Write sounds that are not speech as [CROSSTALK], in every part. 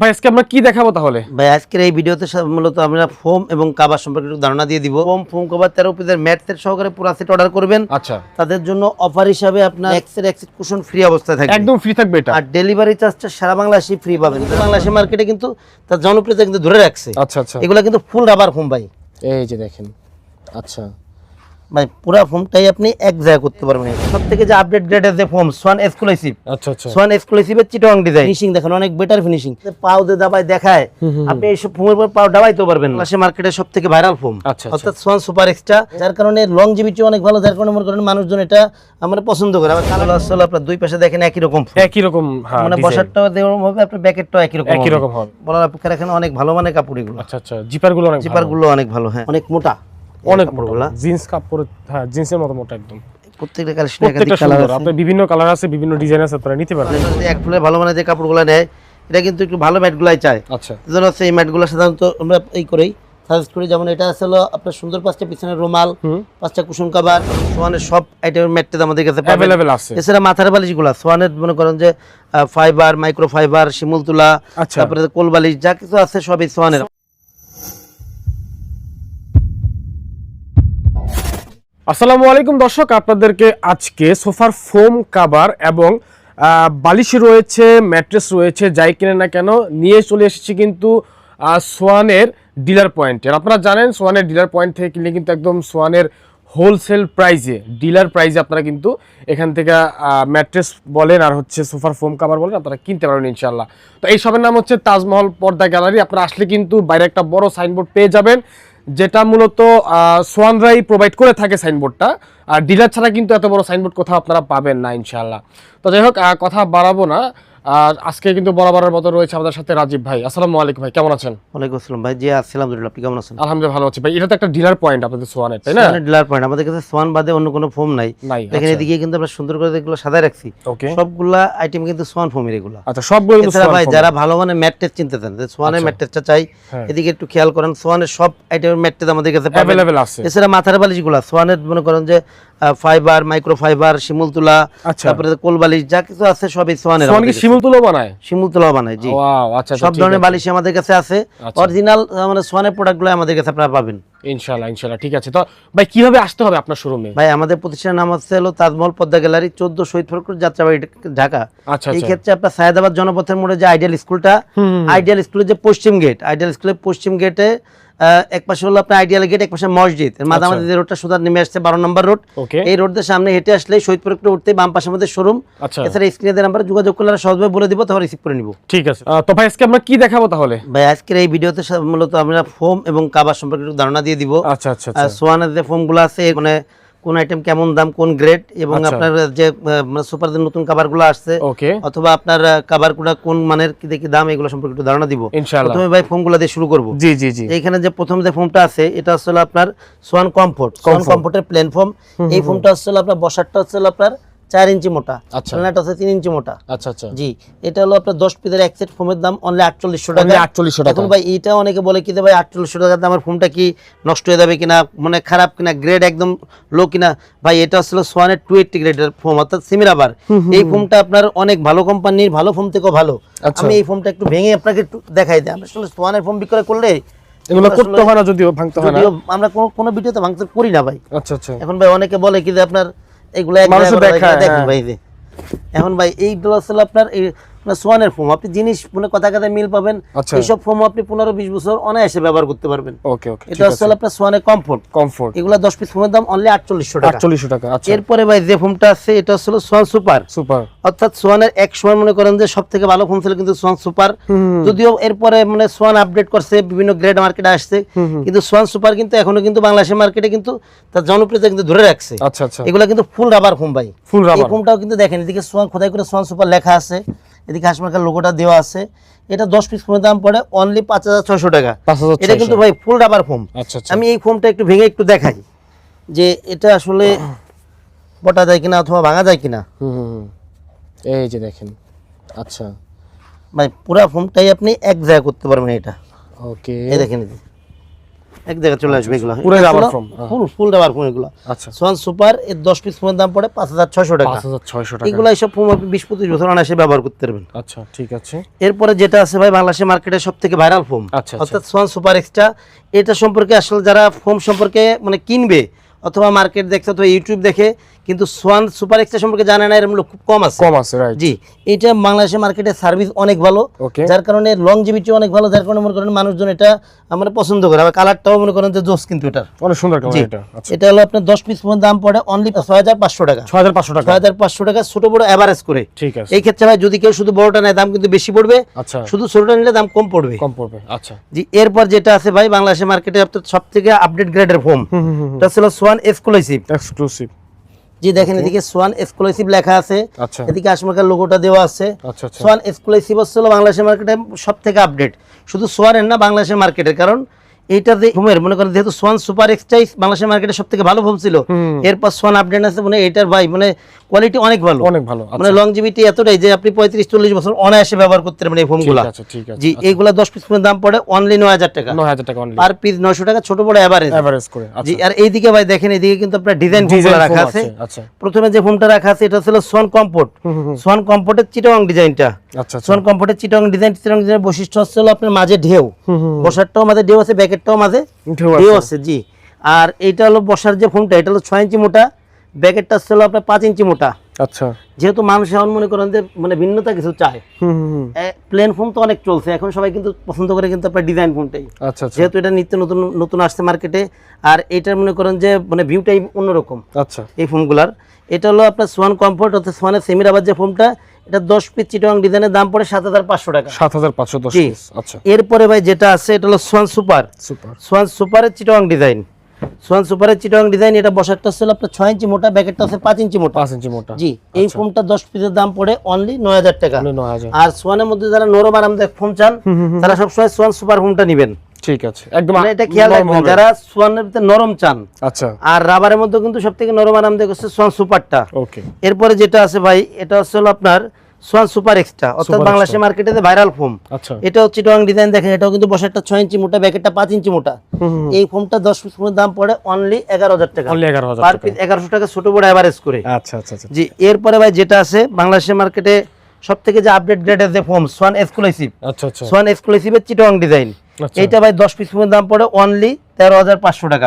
ভাই আজকে আমরা কি দেখাবো তাহলে? ভাই আজকের এই ভিডিওতে মূলত আমরা ফোম এবং কাবার সম্পর্কে একটু ধারণা দিয়ে দিব। ফোম ফোম কভার তেরো পিসের ম্যাট সেট সহকারে পুরো সেট অর্ডার করবেন। আচ্ছা। তাদের জন্য অফার হিসাবে আপনার এক্সের এক্সিট কুশন ফ্রি অবস্থায় থাকবে। একদম ফ্রি থাকবে এটা। আর ডেলিভারি চার্জটা সারা বাংলাদেশে ফ্রি পাবেন। বাংলাদেশের মার্কেটে কিন্তু তার জনপ্রিয়তা কিন্তু ধরে রাখছে। আচ্ছা আচ্ছা। এগুলো কিন্তু ফুল রাবার ফোম ভাই। এই যে দেখেন। আচ্ছা। ভাই পুরো ফোমটাই আপনি এক জায়গায় করতে পারবেন। সব থেকে যে আপডেট গ্রেডের যে ফোম সোয়ান এক্সক্লুসিভ আচ্ছা আচ্ছা। সোয়ান এক্সক্লুসিভের চিটং ডিজাইন ফিনিশিং দেখেন অনেক বেটার ফিনিশিং পাও দিয়ে দেখায় আপনি এইসব ফোমের উপর পাও দাবাইতে পারবেন বাংলাদেশের মার্কেটে সব থেকে ভাইরাল ফোম আচ্ছা, অর্থাৎ সোয়ান সুপার এক্সট্রা যার কারণে লং জিবিটি অনেক ভালো যার কারণে মনে করেন মানুষজন এটা আমরা পছন্দ করে। আবার কালার আসলে আপনার দুই পাশে দেখেন একই রকম একই রকম হ্যাঁ মানে। বসারটাও দেওয়া হবে আপনার ব্যাকেটটাও একই রকম একই রকম হবে। বলার অপেক্ষা এখানে অনেক ভালো মানে কাপড় এগুলো। আচ্ছা আচ্ছা। জিপারগুলো অনেক জিপারগুলো অনেক ভালো হ্যাঁ। অনেক মোটা। অনেক জিন্স কাপড় হ্যাঁ জিন্সের মতো মোটা একদম। প্রত্যেকটা কালেকশন একাধিক কালার আছে। আপনার বিভিন্ন কালার আছে বিভিন্ন ডিজাইন আছে আপনারা নিতে পারবেন। এক ফুলের ভালো মানে যে কাপড়গুলো নেয় এটা কিন্তু একটু ভালো ম্যাটগুলাই চায়। আচ্ছা। এই ম্যাটগুলো সাধারণত আমরা এই করেই সাজেস্ট করি। যেমন এটা আপনার সুন্দর পাঁচটা পিছনের রুমাল পাঁচটা কুসুম কাবার সোয়ানের সব আইটেমের ম্যাটটা আমাদের কাছে অ্যাভেলেবেল আছে। এছাড়া মাথার বালিশগুলো সোয়ানের মনে করেন যে ফাইবার মাইক্রো ফাইবার শিমুল তুলা আচ্ছা। তারপরে কোল বালিশ যা কিছু আছে সবই সোয়ানের। আসসালামু আলাইকুম দর্শক, আপনাদেরকে আজকে সোফার ফোম কাভার এবং বালিশ রয়েছে, ম্যাট্রেস রয়েছে, যাই কিনে না কেন নিয়ে চলে এসেছি কিন্তু সোয়ানের ডিলার পয়েন্টের আপনারা জানেন, সোয়ানের ডিলার পয়েন্ট থেকে কিনলে কিন্তু একদম সোয়ানের হোলসেল প্রাইজে ডিলার প্রাইজে আপনারা কিন্তু এখান থেকে ম্যাট্রেস বলেন আর হচ্ছে সোফার ফোম কাভার বলেন, আপনারা কিনতে পারবেন ইনশাল্লাহ তো এই সবের নাম হচ্ছে তাজমহল পর্দা গ্যালারি। আপনারা আসলে কিন্তু বাইরে একটা বড় সাইনবোর্ড পেয়ে যাবেন। যেটা মূলত সোয়ানরাই প্রোভাইড করে থাকে সাইনবোর্ডটা আর ডিলার ছাড়া কিন্তু এত বড় সাইনবোর্ড কোথাও আপনারা পাবেন না ইনশাল্লাহ তো যাই হোক কথা বাড়াবো না। আর আজকে কিন্তু বরাবরের মতো রয়েছে আমাদের সাথে রাজীব ভাই। আসসালামু আলাইকুম ভাই কেমন আছেন? ওয়ালাইকুম আসসালাম ভাই। জি আছি আলহামদুলিল্লাহ আপনি কেমন আছেন? আলহামদুলিল্লাহ ভালো আছি ভাই। এটা তো একটা ডিলার পয়েন্ট আপনাদের সোয়ানের তাই না? ডিলার পয়েন্ট আমাদের কাছে সোয়ান বাদে অন্য কোনো ফোম নাই। দেখেন এদিকে কিন্তু আমরা সুন্দর করে এগুলো সাজায় রাখছি ওকে সবগুলা আইটেম কিন্তু সোয়ান ফোমের এগুলো আচ্ছা সবগুলো কিন্তু সোয়ান ভাই যারা ভালো মানে ম্যাট্রেস চিনতে চান সোয়ানের আচ্ছা। ম্যাট্রেসটা চাই হ্যাঁ। এদিকে একটু খেয়াল করেন সোয়ানের সব আইটেমের ম্যাট্রেস আমাদের কাছে অ্যাভেলেবেল আছে। এছাড়া মাথার বালিশগুলো সোয়ানের মনে করেন যে ফাইবার মাইক্রো ফাইবার শিমুল তুলা আচ্ছা। তারপরে কোল বালিশ যা কিছু আছে সবই সোয়ানের সোয়ান কি শিমুল তুলো বানায়? শিমুল তুলা বানায় জি। ওয়াও আচ্ছা আচ্ছা, সব ধরনের বালিশ আমাদের কাছে আছে। আচ্ছা। অরিজিনাল মানে সোয়ানের প্রোডাক্টগুলো আমাদের কাছে আপনারা পাবেন। ইনশাআল্লাহ ইনশাআল্লাহ ঠিক আছে। তো ভাই কীভাবে আসতে হবে আপনার শোরুমে ভাই আমাদের প্রতিষ্ঠানের নাম হচ্ছে হলো তাজমহল পদ্মা গ্যালারি চোদ্দ শহীদ ফরকুর যাত্রাবাড়ি ঢাকা। আচ্ছা এই আচ্ছা। ক্ষেত্রে আপনার সায়দাবাদ জনপথের মোড়ে যে আইডিয়াল স্কুলটা আইডিয়াল স্কুলের যে পশ্চিম গেট আইডিয়াল স্কুলের পশ্চিম গেটে এক পাশে হলো আপনার আইডিয়াল গেট এক পাশে মসজিদ। এর মাঝামাঝি যে রোডটা সুদার নেমে আসছে বারো নম্বর রোড এই রোডের সামনে হেঁটে আসলে শহীদপুর একটু উঠতে বাম পাশে আমাদের শোরুম আচ্ছা। এছাড়া স্ক্রিনের নাম্বার যোগাযোগ করলে আমরা সহজভাবে বলে দিব তাহলে রিসিভ করে নিব। ঠিক আছে। তো ভাই আজকে আমরা কি দেখাবো তাহলে? ভাই আজকের এই ভিডিওতে মূলত আমরা ফোম এবং কাবার সম্পর্কে একটু ধারণা দিয়ে দিব। আচ্ছা আচ্ছা আচ্ছা। সোয়ানের যে ফোমগুলো আছে মানে কোন আইটেম কেমন দাম কোন গ্রেড এবং আচ্ছা। আপনার যে সুপার নতুন কাভারগুলো আসছে অথবা আপনার কাভারগুলো কোন মানের কি দেখি দাম এগুলো সম্পর্কে একটু ধারণা দিব। ইনশাআল্লাহ। প্রথমে ভাই ফোমগুলো দিয়ে শুরু করব। জি জি জি। এখানে যে প্রথম যে ফোনটা আছে এটা আসলে আপনার সোয়ান কমফোর্ট সোয়ান। কমফোর্টের প্লেন ফোম এই ফোনটা আসলে আপনার বসারটা হচ্ছে আপনার চার ইঞ্চি মোটা। আচ্ছা। প্লেনারটা হচ্ছে তিন ইঞ্চি মোটা। আচ্ছা আচ্ছা। জি এটা হলো আপনার দশ পিসের এক সেট ফোমের দাম অনলি আটচল্লিশশো টাকা। 4800 টাকা। এখন ভাই এইটা অনেকে বলে কি ভাই আটচল্লিশশো টাকাতে আমার ফোনটা কি নষ্ট হয়ে যাবে কিনা মানে খারাপ কিনা গ্রেড একদম লো কিনা। ভাই এটা আসলে সোয়ানের টু এইটটি গ্রেডের ফোম অর্থাৎ সিমিরাবার এই ফোমটা আপনার অনেক ভালো কোম্পানির ভালো ফোম থেকেও ভালো। আচ্ছা। আমি এই ফোমটা একটু ভেঙে আপনাকে একটু দেখাই দিই। আমরা আসলে সোয়ানের ফোম বিক্রয় করলে এগুলো করতে হয় না যদিও ভাঙতে হয় না। আমরা কোনো কোনো ভিডিওতে ভাঙতে করি না ভাই। আচ্ছা আচ্ছা। এখন ভাই অনেকে বলে কি যে আপনার এগুলো এখন দেখুন হ্যাঁ। ভাই এই এখন ভাই এইগুলো আসলে আপনার আপনার সোয়ানের ফোম আপনি জিনিস মানে কথা কথা মিল পাবেন। আচ্ছা। এইসব ফোম আপনি পনেরো বিশ বছর অনায়াসে ব্যবহার করতে পারবেন। ওকে ওকে এটা আসলে আপনার সোয়ানের কমফোর্ট কমফোর্ট এগুলো দশ পিস ফোমের দাম অনলি আটচল্লিশশো টাকা। আটচল্লিশশো টাকা আচ্ছা। এরপরে ভাই যে ফোমটা আছে এটা আসলে সোয়ান সুপার। সুপার। অর্থাৎ সোয়ানের এক সময় মনে করেন যে সব থেকে ভালো ফোন ছিল কিন্তু সোয়ান সুপার। যদিও এরপরে মানে সোয়ান আপডেট করছে বিভিন্ন গ্রেড মার্কেটে আসছে। কিন্তু সোয়ান সুপার কিন্তু এখনও কিন্তু বাংলাদেশের মার্কেটে কিন্তু তার জনপ্রিয়তা কিন্তু ধরে রাখছে। আচ্ছা আচ্ছা। এগুলো কিন্তু ফুল রাবার ফোম ভাই। ফুল রাবার ফোমটাও কিন্তু দেখেন এদিকে সোয়ান খোদাই করে সোয়ান সুপার লেখা আছে। এদিকে হাসমার্কার লোগোটা দেওয়া আছে। এটা দশ পিস ফোমের দাম পড়ে অনলি পাঁচ হাজার ছয়শো টাকা। এটা কিন্তু ভাই ফুল রাবার ফোম আচ্ছা আচ্ছা। আমি এই ফোমটা একটু ভেঙে একটু দেখাই যে এটা আসলে বটা যায় কিনা অথবা ভাঙা যায় কিনা। এই যে দেখেন আচ্ছা। ভাই পুরা ফোমটাই আপনি এক জায়গায় করতে পারবেন এটা। ওকে এই দেখেন। এক জায়গায় চলে আসবে এগুলো। পুরো rubber. Full full rubber foam এগুলো। আচ্ছা। সোয়ান সুপার এর দশ পিস ফোমের দাম পড়ে পাঁচ হাজার ছয়শো টাকা। পাঁচ হাজার ছয়শো টাকা। এগুলো সব ফোম আপনি বিশ পঁচিশ বছর অনায়াসে ব্যবহার করতে পারবেন। আচ্ছা ঠিক আছে। এরপরে যেটা আছে ভাই বাংলাদেশের মার্কেটে সব থেকে ভাইরাল ফোম আচ্ছা, আচ্ছা। অর্থাৎ সোয়ান সুপার এক্সট্রা এটা সম্পর্কে আসলে যারা ফোম সম্পর্কে মানে কিনবে অথবা মার্কেট দেখতে অথবা ইউটিউব দেখে কিন্তু সোয়ান সুপার এক্সট্রা সম্পর্কে জানে না এরকম লোক খুব কম আছে। কম আছে রাইট জি এটা বাংলাদেশের মার্কেটে সার্ভিস অনেক ভালো যার কারণে লং জিবিটি অনেক ভালো যার কারণে মনে করেন মানুষজন এটা আমরা পছন্দ করে। আবার কালারটাও মনে করেন যে জোস কিন্তু এটার। অনেক সুন্দর কালার এটা আচ্ছা। এটা হলো আপনার দশ পিস পর্যন্ত দাম পড়ে অনলি ছয় হাজার পাঁচশো টাকা। ছয় হাজার পাঁচশো টাকা। ছয় হাজার পাঁচশো টাকা ছোট বড় অ্যাভারেজ করে। ঠিক আছে। এই ক্ষেত্রে ভাই যদি কেউ শুধু বড়টা নেয় দাম কিন্তু বেশি পড়বে। আচ্ছা। শুধু ছোটটা নিলে দাম কম পড়বে। কম পড়বে আচ্ছা। জি এরপর যেটা আছে ভাই বাংলাদেশের মার্কেটে আপনার সব থেকে আপডেট গ্রেডের ফোম এটা ছিল সোয়ান এক্সক্লুসিভ এক্সক্লুসিভ জি দেখেন এদিকে সোয়ান এক্সক্লুসিভ লেখা আছে। আচ্ছা। এদিকে আশমাকার লোগোটা দেওয়া আছে। আচ্ছা আচ্ছা। সোয়ান এক্সক্লুসিভ হচ্ছিল বাংলাদেশের মার্কেটে সব থেকে আপডেট শুধু সোয়ানের না বাংলাদেশের মার্কেটের কারণ এইটা যে ফোমের মনে করেন যেহেতু সোয়ান সুপার এক্সটাইজ বাংলাদেশের মার্কেটে সব থেকে ভালো ফোন ছিল। এরপর সোয়ান আপডেট আছে মানে এটার ভাই মানে কোয়ালিটি অনেক ভালো। অনেক ভালো মানে আচ্ছা। লংজিভিটি এতটাই যে আপনি পঁয়ত্রিশ চল্লিশ বছর অনায়াসে ব্যবহার করতে পারবেন এই আছে জি এইগুলা দশ পিস ফোনের দাম পড়ে অনলি নয় হাজার টাকা। নয় হাজার টাকা পার পিস নয়শো টাকা ছোট বড় এভারেজ এভারেজ করে জি আচ্ছা। আর এইদিকে ভাই দেখেন এইদিকে কিন্তু আপনার ডিজাইন ডিজাইন রাখা আছে। আচ্ছা। প্রথমে যে ফোনটা রাখা আছে এটা ছিল সোয়ান কম্পোর্ট। সোয়ান কম্পোর্টের চিটং ডিজাইনটা আচ্ছা আচ্ছা। সোয়ান কম্পোর্টের চিটং ডিজাইন চিটং ডিজাইনের বৈশিষ্ট্য হচ্ছে হলো আপনার মাঝে ঢেউ। বসারটাও মাঝে ঢেউ আছে ব্যাকেটটাও মাঝে ঢেউ আছে। জি। আর এটা হলো বসার যে ফোনটা এটা হলো ছয় ইঞ্চি মোটা। ব্যাকেটটা ছিল আপনার পাঁচ ইঞ্চি মোটা। আচ্ছা। যেহেতু মানুষ এখন মনে করেন যে মানে ভিন্নতা কিছু চায়। প্লেন ফোন তো অনেক চলছে এখন সবাই কিন্তু পছন্দ করে কিন্তু আপনার ডিজাইন ফোনটাই আচ্ছা আচ্ছা। যেহেতু এটা নিত্য নতুন নতুন আসছে মার্কেটে আর এটার মনে করেন যে মানে ভিউটাই অন্যরকম। আচ্ছা। এই ফোনগুলার এটা হলো আপনার সোয়ান কমফোর্ট অর্থাৎ সোয়ানের সেমির আবার যে ফোনটা এটা দশ পিস চিটং ডিজাইনের দাম পড়ে সাত হাজার পাঁচশো টাকা। সাত হাজার পাঁচশো আচ্ছা। এরপরে ভাই যেটা আছে এটা হলো সোয়ান সুপার সুপার সোয়ান সুপারের চিটং ডিজাইন সোয়ান সুপারের চিটং ডিজাইন এটা বসারটা ছিল আপনার ছয় ইঞ্চি মোটা ব্যাকেটটা আছে পাঁচ ইঞ্চি মোটা। পাঁচ ইঞ্চি মোটা। জি এই ফোনটা দশ পিসের দাম পড়ে অনলি নয় হাজার টাকা। আর সোয়ানের মধ্যে যারা নরম আরামদায়ক ফোন চান তারা সবসময় সোয়ান সুপার ফোনটা নেবেন। ঠিক আছে একদম মানে এটা খেয়াল রাখবেন যারা সোয়ানের নরম চান আচ্ছা। আর রাবারের মধ্যে কিন্তু সব থেকে নরম আরামদায়ক হচ্ছে সোয়ান সুপারটা। ওকে এরপরে যেটা আছে ভাই এটা হচ্ছে হলো আপনার সোয়ান সুপার এক্সট্রা অর্থাৎ বাংলাদেশের মার্কেটে ভাইরাল ফোম। আচ্ছা। এটা হচ্ছে টং ডিজাইন দেখেন এটাও কিন্তু বসারটা ছয় ইঞ্চি মোটা ব্যাকেটটা পাঁচ ইঞ্চি মোটা। এই ফোমটা দশ পিস ফোমের দাম পড়ে অনলি এগারো হাজার টাকা। পার টাকা। পিস এগারোশো টাকা ছোট বড় অ্যাভারেজ করে। আচ্ছা আচ্ছা আচ্ছা। জি এরপরে ভাই যেটা আছে বাংলাদেশের মার্কেটে সব থেকে যে আপডেট গ্রেডের যে ফোম সোয়ান এক্সক্লুসিভ আচ্ছা আচ্ছা। সোয়ান এক্সক্লুসিভের চিটং ডিজাইন। এইটা ভাই দশ পিস ফোমের দাম পড়ে অনলি তেরো হাজার পাঁচশো টাকা।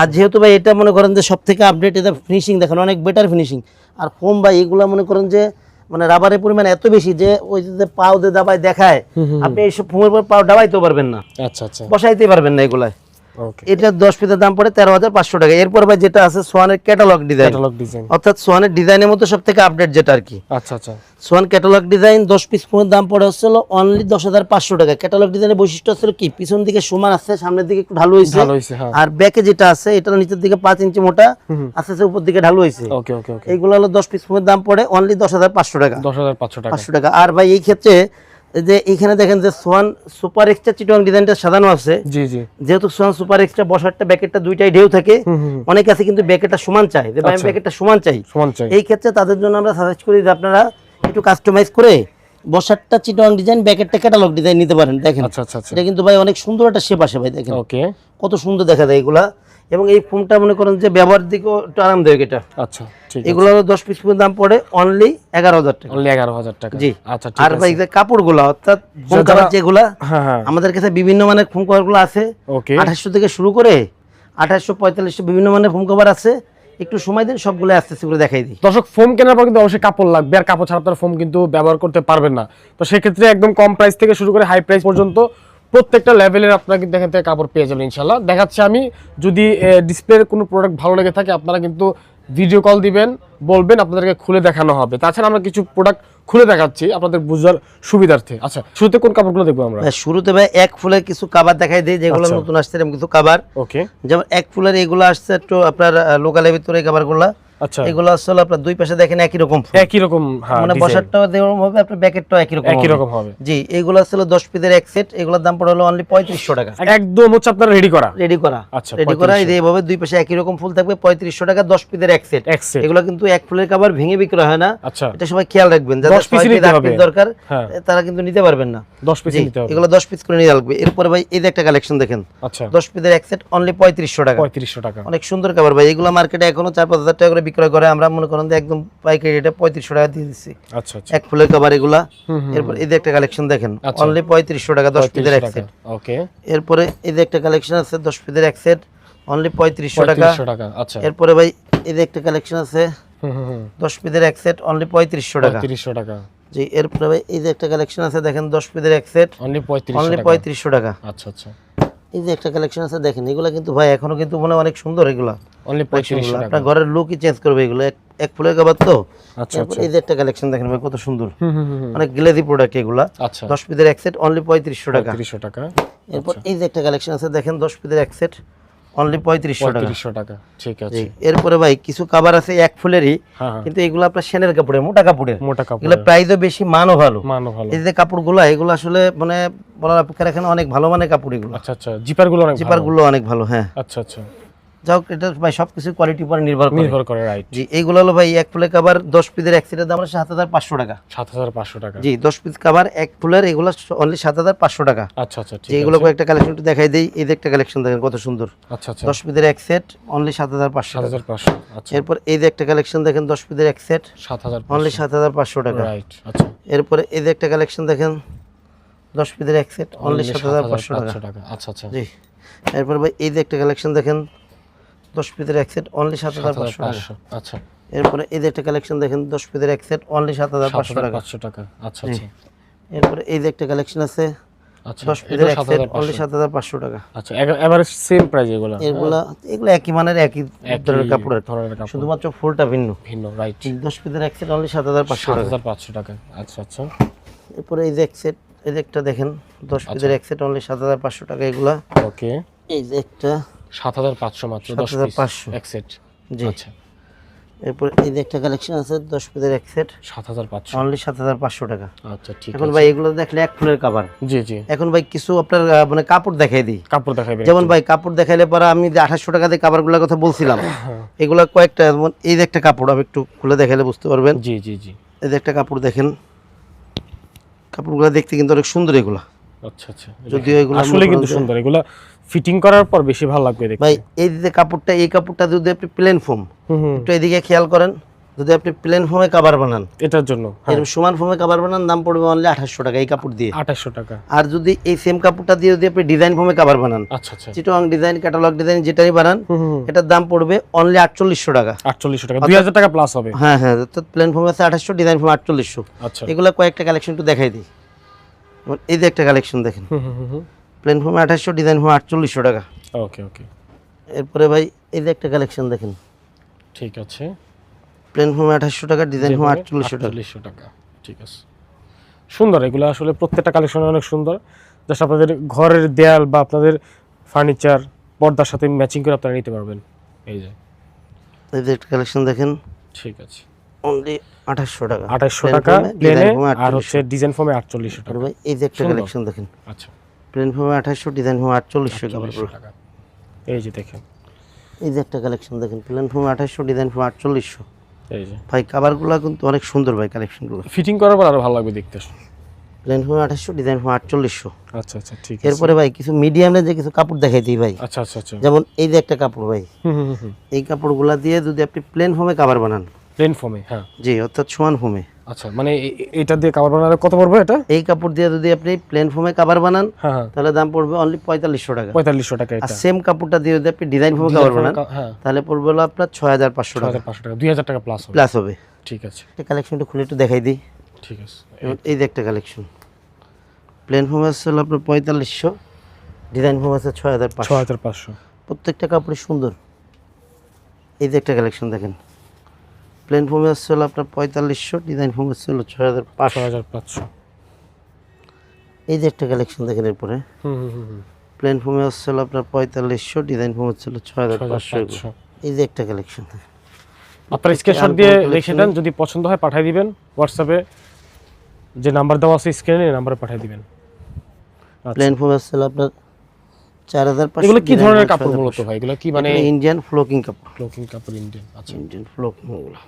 আর যেহেতু ভাই এটা মনে করেন যে সব থেকে আপডেট এটা ফিনিশিং দেখেন অনেক বেটার ফিনিশিং আর ফোম ভাই এগুলা মনে করেন যে মানে রাবারের পরিমাণ এত বেশি যে ওই যে পাও দিয়ে দাবায় দেখায় আপনি এইসব ফোমের পর পাও দাবাইতেও পারবেন না। আচ্ছা আচ্ছা। বসাইতে পারবেন না এগুলায়। এটা দশ পিসের দাম পড়ে তেরো হাজার পাঁচশো টাকা। এরপর ভাই যেটা আছে সোয়ানের ক্যাটালগ ডিজাইন ক্যাটালগ ডিজাইন অর্থাৎ সোয়ানের ডিজাইনের মধ্যে সব থেকে আপডেট যেটা আর কি। আচ্ছা আচ্ছা। সোয়ান ক্যাটালগ ডিজাইন দশ পিস ফোনের দাম পড়ে হচ্ছিল অনলি দশ হাজার পাঁচশো টাকা। ক্যাটালগ ডিজাইনের বৈশিষ্ট্য হচ্ছিল কি? পিছন দিকে সমান আছে সামনের দিকে একটু ঢালু হয়েছে। হ্যাঁ। আর ব্যাকে যেটা আছে এটা নিচের দিকে পাঁচ ইঞ্চি মোটা আস্তে আস্তে উপর দিকে ঢালু হয়েছে। এইগুলো হলো দশ পিস ফোনের দাম পড়ে অনলি দশ হাজার পাঁচশো টাকা। দশ হাজার পাঁচশো টাকা। পাঁচশো টাকা। আর ভাই এই ক্ষেত্রে যে এখানে দেখেন যে সোয়ান সুপার এক্সট্রা চিটং ডিজাইনটা সাজানো আছে। জি জি। যেহেতু সোয়ান সুপার এক্সট্রা বসারটা ব্যাকেটটা দুইটাই ঢেউ থাকে। অনেকে আছে কিন্তু ব্যাকেটটা সমান চাই যে ভাই আচ্ছা। ব্যাকেটটা সমান চাই। সমান চাই। এই ক্ষেত্রে তাদের জন্য আমরা সাজেস্ট করি যে আপনারা একটু কাস্টমাইজ করে বসারটা চিটং ডিজাইন ব্যাকেটটা ক্যাটালগ ডিজাইন নিতে পারেন দেখেন। আচ্ছা আচ্ছা আচ্ছা। এটা কিন্তু ভাই অনেক সুন্দর একটা শেপ আসে ভাই দেখেন। ওকে কত সুন্দর দেখা যায় এগুলা। এবং এই ফোনটা মনে করেন যে ব্যবহারের দিকেও একটু আরামদায়ক এটা। আচ্ছা এগুলো দশ পিস পর্যন্ত দাম পড়ে অনলি এগারো হাজার টাকা। অনলি এগারো হাজার টাকা। জি। আচ্ছা আর ভাই আছে যে কাপড়গুলা অর্থাৎ যারা- কাভার যেগুলা আমাদের কাছে বিভিন্ন মানের ফোন কভারগুলো আছে। আঠাশশো থেকে শুরু করে আঠাশশো পঁয়তাল্লিশশো বিভিন্ন মানের ফোন কভার আছে। একটু সময় দিন সবগুলো আস্তে আস্তে করে দেখাই দিই। দর্শক ফোম কেনার পর কিন্তু অবশ্যই কাপড় লাগবে আর কাপড় ছাড়া আপনার ফোম কিন্তু ব্যবহার করতে পারবেন না। তো সেক্ষেত্রে একদম কম প্রাইস থেকে শুরু করে হাই প্রাইস পর্যন্ত প্রত্যেকটা লেভেলের আপনারা কিন্তু এখান থেকে কাপড় পেয়ে যাবেন ইনশাল্লাহ দেখাচ্ছি আমি যদি ডিসপ্লের কোনো প্রোডাক্ট ভালো লেগে থাকে আপনারা কিন্তু ভিডিও কল দিবেন বলবেন আপনাদেরকে খুলে দেখানো হবে। তাছাড়া আমরা কিছু প্রোডাক্ট খুলে দেখাচ্ছি আপনাদের বোঝার সুবিধার্থে। আচ্ছা শুরুতে কোন কাপড়গুলো দেখব আমরা? শুরুতে ভাই এক ফুলের কিছু কাবার দেখাই দিই যেগুলো আচ্ছা। নতুন আসছে এরকম কিছু কাবার ওকে যেমন এক ফুলের এগুলো আসছে একটু আপনার লোকালের ভিতরে এই কাবারগুলো আচ্ছা। এগুলো আসলে আপনার দুই পাশে দেখেন একই রকম একই রকম হ্যাঁ মানে বসারটাও দেওয়া হবে আপনার ব্যাকেটটাও একই রকম একই রকম হবে। জি এগুলো আসলে দশ পিসের এক সেট এগুলোর দাম পড়ে হলো অনলি পঁয়ত্রিশশো টাকা। একদম হচ্ছে আপনারা রেডি করা। রেডি করা। আচ্ছা, রেডি করা এই এইভাবে দুই পাশে একই রকম ফুল থাকবে পঁয়ত্রিশশো টাকা দশ পিসের এক সেট এগুলো কিন্তু এক ফুলের কাবার ভেঙে বিক্রয় হয় না। আচ্ছা। এটা সবাই খেয়াল রাখবেন যাদের 10 piece নিতে হবে। দরকার হ্যাঁ। তারা কিন্তু নিতে পারবেন না। দশ পিস জি নিতে হবে। এগুলো দশ পিস করে নিয়ে লাগবে এরপরে ভাই এই যে একটা কালেকশন দেখেন। আচ্ছা। দশ পিসের এক সেট অনলি পঁয়ত্রিশশো টাকা। পঁয়ত্রিশশো টাকা। অনেক সুন্দর কাবার ভাই এগুলো মার্কেটে এখনও চার পাঁচ হাজার টাকা করে বিক্রয় করে আমরা মনে করেন একদম পাইকারি রেটে পঁয়ত্রিশশো টাকা দিয়ে দিচ্ছি আচ্ছা আচ্ছা। এক ফুলের কাবার এগুলা। এরপর এই যে একটা কালেকশন দেখেন আচ্ছা। অনলি পঁয়ত্রিশশো টাকা দশ পিসের এক সেট এরপরে এই যে একটা কালেকশন আছে দশ পিসের এক সেট অনলি পঁয়ত্রিশশো টাকা। আচ্ছা। এরপরে ভাই এই যে একটা কালেকশন আছে হুম হুম হুম। দশ পিসের এক সেট অনলি পঁয়ত্রিশশো টাকা। টাকা। জি এরপরে ভাই এই যে একটা কালেকশন আছে দেখেন দশ পিসের এক সেট অনলি পঁয়ত্রিশশো টাকা। আচ্ছা আচ্ছা। এই যে একটা কালেকশন আছে দেখেন এগুলো কিন্তু ভাই এখনও কিন্তু মনে অনেক সুন্দর এগুলো। অনলি পঁয়ত্রিশশো টাকা। আপনার ঘরের লুকই চেঞ্জ করবে এগুলো। এক এক ফুলের কাবার তো? আচ্ছা আচ্ছা। এই যে একটা কালেকশন দেখেন ভাই কত সুন্দর। অনেক গ্লেজি প্রোডাক্ট এগুলো। আচ্ছা। দশ পিসের এক সেট অনলি পঁয়ত্রিশশো টাকা। পঁয়ত্রিশশো টাকা। এরপর এই যে একটা কালেকশন আছে দেখেন দশ পিসের এক সেট অনলি পঁয়ত্রিশশো টাকা। পঁয়ত্রিশশো টাকা ঠিক আছে। এরপরে ভাই কিছু কাবার আছে এক ফুলেরই হ্যাঁ হ্যাঁ। কিন্তু এগুলো আপনার সেনের কাপড়ের মোটা কাপড়ের। মোটা কাপড় এগুলো প্রাইসও বেশি মানও ভালো। মানও ভালো। এই যে কাপড়গুলো এগুলো আসলে মানে বলার অপেক্ষা এখানে অনেক ভালো মানের কাপড় এগুলো। আচ্ছা আচ্ছা। জিপারগুলো অনেক জিপারগুলো অনেক ভালো হ্যাঁ। আচ্ছা আচ্ছা। হোক এটা ভাই সবকিছু কোয়ালিটির উপর নির্ভর করে। নির্ভর করে রাইট জি এইগুলো হলো ভাই এক ফুলের কাবার দশ পিসের এক সেটের দাম হলো সাত হাজার পাঁচশো টাকা। সাত হাজার পাঁচশো টাকা। জি দশ পিস কাবার এক ফুলের এগুলো অনলি সাত হাজার পাঁচশো টাকা। আচ্ছা আচ্ছা ঠিক যে এগুলো কয়েকটা কালেকশন একটু দেখাই দিই। এই একটা কালেকশন দেখেন কত সুন্দর। আচ্ছা আচ্ছা। দশ পিসের এক সেট অনলি সাত হাজার পাঁচশো সাত টাকা হাজার পাঁচশো আচ্ছা। এরপর এই যে একটা কালেকশন দেখেন দশ পিসের এক সেট সাত হাজার অনলি সাত হাজার পাঁচশো টাকা। রাইট আচ্ছা। এরপরে এই যে একটা কালেকশন দেখেন দশ পিসের এক সেট অনলি সাত হাজার পাঁচশো টাকা। টাকা। আচ্ছা আচ্ছা। জি এরপর ভাই এই যে একটা কালেকশন দেখেন দশ পিসের এক সেট অনলি সাত হাজার পাঁচশো টাকা। আচ্ছা। এরপরে যে একটা কালেকশন দেখেন দশ পিসের এক সেট অনলি সাত হাজার পাঁচশো টাকা। পাঁচশো টাকা আচ্ছা আচ্ছা। এরপরে এই যে একটা কালেকশন আছে আচ্ছা দশ পিসের এক সেট অনলি সাত হাজার পাঁচশো টাকা। আচ্ছা এভারেজ সেম প্রাইস এগুলো। এগুলা এগুলো একই মানের একই ধরনের কাপড় আর কি। ধরনের শুধুমাত্র ফুলটা ভিন্ন। ভিন্ন রাইট দশ পিসের এক সেট অনলি সাত হাজার পাঁচশো টাকা। পাঁচশো টাকা আচ্ছা আচ্ছা। এরপরে এই যে এক সেট এই যে একটা দেখেন দশ আচ্ছা। পিসের এক সেট অনলি সাত হাজার পাঁচশো টাকা এগুলা। ওকে এই যে একটা সাত হাজার পাঁচশো মাত্র দশ পিস 7500 এক সেট জি। আচ্ছা। এরপর এই যে একটা কালেকশন আছে দশ পিসের এক সেট সাত হাজার পাঁচশো। অনলি সাত হাজার পাঁচশো টাকা। আচ্ছা ঠিক এখন ভাই এগুলো দেখলে এক ফুলের কাবার জি জি। এখন ভাই কিছু আপনার মানে কাপড় দেখাই দিই। কাপড় দেখাবেন যেমন ভাই কাপড় দেখাইলে পরে আমি যে আঠাশশো টাকা দিয়ে কাপড়গুলোর কথা বলছিলাম। [COUGHS] এগুলো কয়েকটা যেমন এই যে একটা কাপড় আমি একটু খুলে দেখাইলে বুঝতে পারবেন। জি জি জি। এই যে একটা কাপড় দেখেন। কাপড়গুলো দেখতে কিন্তু অনেক সুন্দর এগুলা। আচ্ছা আচ্ছা। যদিও এগুলো আসলে কিন্তু সুন্দর এগুলা ফিটিং করার পর বেশি ভালো লাগবে দেখতে। ভাই এই যে কাপড়টা এই কাপড়টা যদি আপনি প্লেন ফোম হুম হুম। একটু এদিকে খেয়াল করেন যদি আপনি প্লেন ফোমে কাবার বানান এটার জন্য হ্যাঁ। এরকম সমান ফোমে কাবার বানান দাম পড়বে অনলি আঠাশশো টাকা এই কাপড় দিয়ে। আঠাশশো টাকা। আর যদি এই সেম কাপড়টা দিয়ে যদি আপনি ডিজাইন ফোমে বানান আচ্ছা আচ্ছা। চিটং ডিজাইন ক্যাটালগ ডিজাইন যেটাই বানান এটার দাম পড়বে অনলি আটচল্লিশশো টাকা। আটচল্লিশশো টাকা। টাকা প্লাস হবে। হ্যাঁ হ্যাঁ তো প্লেন ফোম আছে ডিজাইন ফোম আচ্ছা। এগুলো কয়েকটা কালেকশন একটু দেখাই দিই। এই যে একটা কালেকশন দেখেন। হুম হুম হুম হুম। প্লেন ফোমে আঠাশশো ডিজাইন ফোম আটচল্লিশশো টাকা। ওকে ওকে এরপরে ভাই এই যে একটা কালেকশন দেখেন। ঠিক আছে। প্লেন ফোমে আঠাশশো টাকা ডিজাইন ফোম আটচল্লিশশো টাকা। আটচল্লিশশো টাকা। ঠিক আছে। সুন্দর এগুলো আসলে প্রত্যেকটা কালেকশন অনেক সুন্দর। জাস্ট আপনাদের ঘরের দেয়াল বা আপনাদের ফার্নিচার পর্দার সাথে ম্যাচিং করে আপনারা নিতে পারবেন। এই যে। এই যে একটা কালেকশন দেখেন। ঠিক আছে। অনলি আঠাশশো টাকা। আঠাশশো টাকা প্লেনে আর হচ্ছে ডিজাইন ফর্মে আটচল্লিশশো টাকা। ভাই এই যে একটা কালেকশন দেখেন। আচ্ছা। প্লেন আঠাশশো ডিজাইন আটচল্লিশশো টাকা এই যে দেখেন। এই যে একটা কালেকশন দেখেন প্লেন আঠাশশো ডিজাইন আটচল্লিশশো। এই যে। ভাই কাবারগুলো কিন্তু অনেক সুন্দর ভাই কালেকশনগুলো ফিটিং করার পর আরও ভালো লাগবে দেখতে। প্লেন ফোমে আঠাশশো ডিজাইন আটচল্লিশশো। আচ্ছা আচ্ছা ঠিক আছে। এরপরে ভাই কিছু মিডিয়ামে যে কিছু কাপড় দেখাই দিই ভাই। আচ্ছা আচ্ছা আচ্ছা। যেমন এই যে একটা কাপড় ভাই। হুম হুম হুম এই কাপড়গুলা দিয়ে যদি আপনি প্লেন ফোমে কাবার বানান প্লেন ফর্মে হ্যাঁ। জি অর্থাৎ সমান ফোমে আচ্ছা মানে এটা দিয়ে কাভার বানালে কত পড়বে এটা? এই কাপড় দিয়ে যদি আপনি প্লেন ফোমে কাবার বানান হ্যাঁ হ্যাঁ। তাহলে দাম পড়বে অনলি পঁয়তাল্লিশশো টাকা। পঁয়তাল্লিশশো টাকা আর সেম কাপড়টা দিয়ে যদি আপনি ডিজাইন ফোমে কাবার বানান হ্যাঁ। তাহলে পড়বে হলো আপনার ছয় হাজার পাঁচশো টাকা। পাঁচশো টাকা দুই হাজার টাকা প্লাস হবে। প্লাস হবে। ঠিক আছে। একটা কালেকশন একটু খুলে একটু দেখাই দিই। ঠিক আছে। এই যে একটা কালেকশন প্লেন ফোম আছে হলো আপনার পঁয়তাল্লিশশো ডিজাইন ফোম আছে ছয় হাজার পাঁচশো। হাজার পাঁচশো। প্রত্যেকটা কাপড়ই সুন্দর। এই যে একটা কালেকশন দেখেন। প্লেন ফোমে আসছে হলো আপনার পঁয়তাল্লিশশো ডিজাইন ফোম আসছে হলো ছয় হাজার পাঁচশো। হাজার পাঁচশো। এই যে একটা কালেকশন দেখেন এরপরে। হুম হুম হুম হুম। প্লেন ফোমে আসছে হলো আপনার পঁয়তাল্লিশশো ডিজাইন ফোম হচ্ছে হলো ছয় হাজার পাঁচশো। এই যে একটা কালেকশন আপনারা স্ক্রিনশট দিয়ে রেখে দেন যদি পছন্দ হয় পাঠিয়ে দিবেন। হোয়াটসঅ্যাপে যে নাম্বার দেওয়া আছে স্ক্রিনে নাম্বারে পাঠিয়ে দিবেন। আচ্ছা। প্লেন ফোম আসছিল আপনার এগুলো কি ধরনের কাপড় মূলত ভাই? এগুলো কি মানে ইন্ডিয়ান ফ্লোকিং কাপড়। ক্লোকিং কাপড় ইন্ডিয়ান আচ্ছা। ইন্ডিয়ান ফ্লোকিং এগুলো।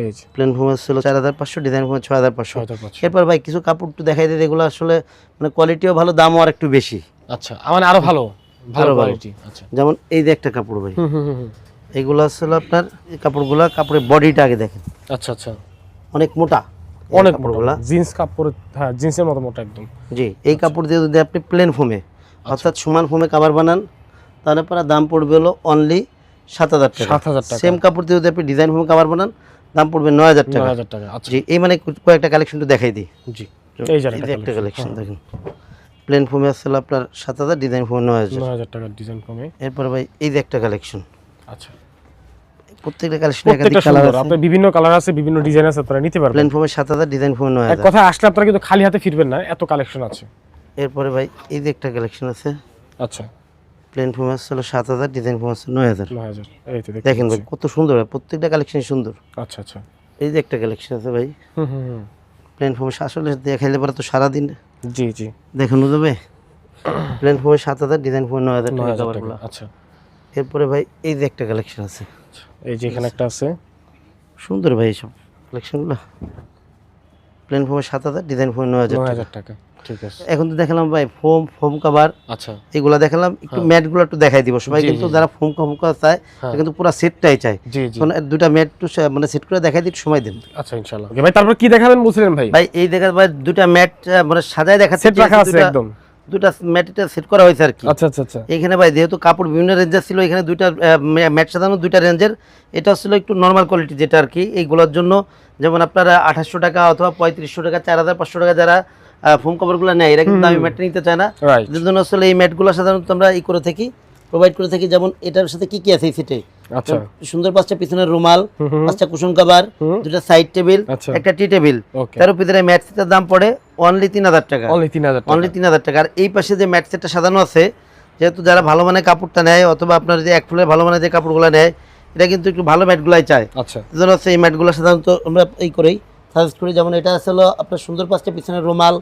এই প্লেন ফোম চার হাজার পাঁচশো ডিজাইন ফোম ছয় হাজার পাঁচশো। এরপর ভাই কিছু কাপড় একটু দেখাই এগুলো আসলে মানে কোয়ালিটিও ভালো দামও আর একটু বেশি। আচ্ছা মানে আরও ভালো ভালো কোয়ালিটি আচ্ছা। যেমন এই যে একটা কাপড় ভাই। হুম হুম হুম হুম। এগুলো আসলে আপনার এই কাপড়গুলো কাপড়ের বডিটা আগে দেখেন। আচ্ছা আচ্ছা। অনেক মোটা অনেক কাপড়গুলা। জিন্স কাপড় হ্যাঁ জিন্সের মতো মোটা একদম। জি এই কাপড় দিয়ে যদি আপনি প্লেন ফোমে অর্থাৎ সমান ফোমে কাভার বানান তাহলে পরে দাম পড়বে হলো অনলি সাত হাজার টাকা। সাত হাজার টাকা। সেম কাপড় দিয়ে যদি আপনি ডিজাইন ফোমে কাভার বানান দাম পড়বে নয় হাজার টাকা। হাজার টাকা আচ্ছা। জি এই মানে কয়েকটা কালেকশন দেখাই দিই। জি এই যে একটা কালেকশন দেখেন। প্লেন ফোমে আসছিল আপনার সাত হাজার ডিজাইন ফোমে নয় হাজার। নয় হাজার টাকার ডিজাইন কমে এরপরে ভাই এই যে একটা কালেকশন আচ্ছা। প্রত্যেকটা কালেকশন একাধিক কালার আছে। আপনার বিভিন্ন কালার আছে বিভিন্ন ডিজাইন আছে আপনারা নিতে পারবেন। প্লেন ফোমে সাত হাজার ডিজাইন ফোমে নয় কথা আসলে আপনারা কিন্তু খালি হাতে ফিরবেন না এত কালেকশন আছে। এরপরে ভাই এই যে একটা কালেকশন আছে। আচ্ছা। প্লেন ফোমে আসছিল সাত হাজার ডিজাইন ফোমে আসছিল নয় হাজার। দেখেন ভাই কত সুন্দর ভাই প্রত্যেকটা কালেকশন সুন্দর। আচ্ছা আচ্ছা। এই যে একটা কালেকশন আছে ভাই। হুম হুম হুম। প্লেন ফোমে আসলে দেখাইলে পরে তো সারাদিন। জি জি। দেখানো যাবে? প্লেন ফোমে সাত হাজার ডিজাইন ফোমে নয় হাজার টাকা আচ্ছা। এরপরে ভাই এই যে একটা কালেকশন আছে। এই যে এখানে একটা আছে। সুন্দর ভাই এইসব কালেকশনগুলো প্লেন ফোমে সাত হাজার ডিজাইন ফোমে নয় হাজার টাকা। ঠিক আছে। এখন তো দেখালাম ভাই ফোম ফোম কাভার আচ্ছা। এগুলা দেখালাম একটু ম্যাটগুলো একটু দেখাই দিব সবাই কিন্তু যারা ফোম ফোম করা চায় হ্যাঁ। কিন্তু পুরো সেটটাই চায়। মানে দুটা ম্যাট একটু মানে সেট করে দেখাই দিই সময় দিন। আচ্ছা ইনশাআল্লাহ। ওকে ভাই তারপর কি দেখাবেন বলছিলেন ভাই? ভাই এই দেখা ভাই দুটা ম্যাট মানে সাজায় দেখাচ্ছে সেট রাখা আছে একদম। দুটা ম্যাট এটা সেট করা হয়েছে আর কি। আচ্ছা আচ্ছা আচ্ছা। এখানে ভাই যেহেতু কাপড় বিভিন্ন রেঞ্জের ছিল এখানে দুইটা ম্যাট সাজানো দুইটা রেঞ্জের এটা ছিল একটু নর্মাল কোয়ালিটি যেটা আর কি। এইগুলোর জন্য যেমন আপনারা আঠাশশো টাকা অথবা পঁয়ত্রিশশো টাকা চার হাজার পাঁচশো টাকা যারা ফোম কাপড়গুলো নেয়। এরা কিন্তু দামি ম্যাটটা নিতে চায় না। যার জন্য আসলে এই ম্যাটগুলো সাধারণত আমরা ই করে থাকি প্রোভাইড করে থাকি। যেমন এটার সাথে কি কি আছে এই সেটে? আচ্ছা। সুন্দর পাঁচটা পিছনের রুমাল পাঁচটা কুশন কভার দুটা সাইড টেবিল একটা টি টেবিল তার ভিতরে ম্যাট সেটের দাম পড়ে অনলি তিন হাজার টাকা। অনলি তিন হাজার টাকা। আর এই পাশে যে ম্যাট সেটটা সাজানো আছে যেহেতু যারা ভালো মানের কাপড়টা নেয় অথবা আপনার যে এক ফুলের ভালো মানের যে কাপড়গুলো নেয় এটা কিন্তু একটু ভালো ম্যাটগুলাই চায়। আচ্ছা। এই ম্যাটগুলো সাধারণত আমরা এই করেই সাজেস্ট করি যেমন এটা আছে হলো আপনার সুন্দর পাঁচটা রুমাল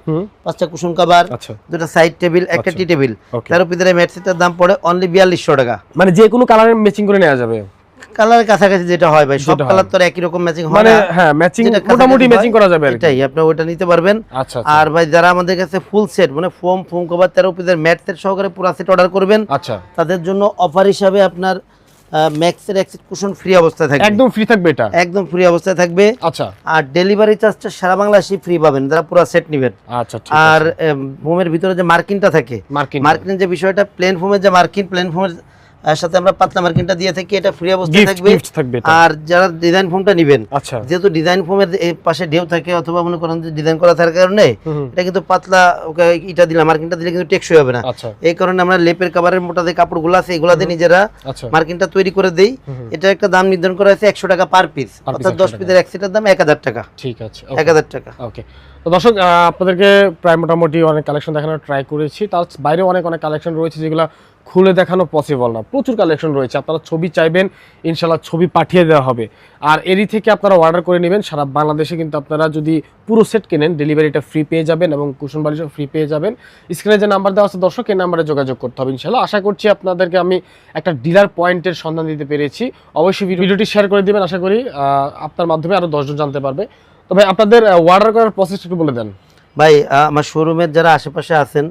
পাঁচটা কুশন কভার আচ্ছা। দুটা সাইড টেবিল একটা আচ্ছা। টি টেবিল তার সেটের দাম পড়ে অনলি বিয়াল্লিশশো টাকা। মানে যে কোনো ম্যাচিং করে নেওয়া যাবে। কালারের কাছাকাছি যেটা হয় ভাই সব কালার তো আর একই রকম ম্যাচিং হয় মানে হ্যাঁ ম্যাচিং মোটামুটি ম্যাচিং করা যাবে এটাই আপনি ওটা নিতে পারবেন। আচ্ছা আর ভাই যারা আমাদের কাছে ফুল সেট মানে ফোম ফোম কভার তেরো পিসের ম্যাট সেট সহকারে পুরো সেট অর্ডার করবেন। আচ্ছা। তাদের জন্য অফার হিসাবে আপনার ম্যাক্সের এক্সিট কুশন ফ্রি অবস্থায় থাকবে। একদম ফ্রি থাকবে এটা? একদম ফ্রি অবস্থায় থাকবে। আচ্ছা। আর ডেলিভারি চার্জটা সারা বাংলাদেশে ফ্রি পাবেন যারা পুরো সেট নেবেন। আচ্ছা আর ফোমের ভিতরে যে মার্কিনটা থাকে মার্কিন মার্কিনের যে বিষয়টা প্লেন ফোমের যে মার্কিন প্লেন ফোমের সাথে আমরা পাতলা মার্কিনটা দিয়ে থাকি এটা ফ্রি অবস্থায় থাকবে। আর যারা ডিজাইন নেবেন আচ্ছা। যেহেতু ডিজাইন পাশে ঢেউ থাকে অথবা মনে করেন ডিজাইন করা থাকার কারণে। এটা কিন্তু পাতলা ইটা দিলাম মার্কিনটা দিলে কিন্তু টেকসই হবে না। আচ্ছা। এই কারণে আমরা লেপের কাভারের মোটা যে কাপড়গুলো আছে এগুলাতে নিজেরা আচ্ছা। মার্কিনটা তৈরি করে দেই। এটা একটা দাম নির্ধারণ করা হয়েছে একশো টাকা পার পিস অর্থাৎ দশ। পিসের এক সেটের দাম এক হাজার টাকা। ঠিক আছে এক হাজার টাকা। ওকে। তো দর্শক আপনাদেরকে প্রায় মোটামুটি অনেক কালেকশন দেখানোর ট্রাই করেছি। তার বাইরে অনেক অনেক কালেকশন রয়েছে যেগুলো খুলে দেখানো পসিবল না। প্রচুর কালেকশন রয়েছে, আপনারা ছবি চাইবেন ইনশাল্লাহ ছবি পাঠিয়ে দেওয়া হবে। আর এরই থেকে আপনারা অর্ডার করে নেবেন, সারা বাংলাদেশে কিন্তু আপনারা যদি পুরো সেট কেনেন ডেলিভারিটা ফ্রি পেয়ে যাবেন এবং কুশন বালিশও ফ্রি পেয়ে যাবেন। স্ক্রিনে যে নাম্বার দেওয়া আছে, দর্শক, এই নাম্বারে যোগাযোগ করতে হবে ইনশাল্লাহ আশা করছি আপনাদেরকে আমি একটা ডিলার পয়েন্টের সন্ধান দিতে পেরেছি। অবশ্যই ভিডিওটি শেয়ার করে দিবেন, আশা করি আপনার মাধ্যমে আরও দশজন জানতে পারবে। তবে আপনাদের অর্ডার করার প্রসেসটা একটু বলে দেন। ভাই আমার শোরুমের যারা আশেপাশে আছেন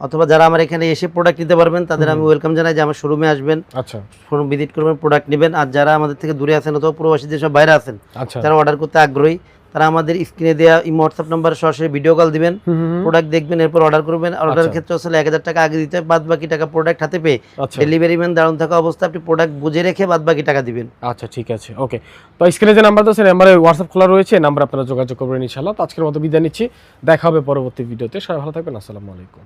অথবা যারা আমার এখানে এসে প্রোডাক্ট নিতে পারবেন তাদের আমি ওয়েলকাম জানাই যে আমার শোরুমে আসবেন আচ্ছা। শোরুম ভিজিট করবেন প্রোডাক্ট নেবেন। আর যারা আমাদের থেকে দূরে আছেন অথবা প্রবাসী যেসব বাইরে আছেন তারা যারা অর্ডার করতে আগ্রহী তারা আমাদের স্ক্রিনে দেওয়া এই হোয়াটসঅ্যাপ নাম্বার সরাসরি ভিডিও কল দিবেন। প্রোডাক্ট দেখবেন এরপর অর্ডার করবেন। অর্ডারের আচ্ছা। ক্ষেত্রে আসলে এক হাজার টাকা আগে দিতে হবে বাদ বাকি টাকা প্রোডাক্ট হাতে পেয়ে আচ্ছা। ডেলিভারি ম্যান দাঁড়ানো থাকা অবস্থা আপনি প্রোডাক্ট বুঝে রেখে বাদ বাকি টাকা দিবেন। আচ্ছা ঠিক আছে ওকে তো স্ক্রিনে যে নাম্বার আছে নাম্বারে হোয়াটসঅ্যাপ খোলা রয়েছে নাম্বার আপনারা যোগাযোগ করবেন ইনশাআল্লাহ। তো আজকের মতো বিদায় নিচ্ছি দেখা হবে পরবর্তী ভিডিওতে সবাই ভালো থাকবেন আসসালামু আলাইকুম।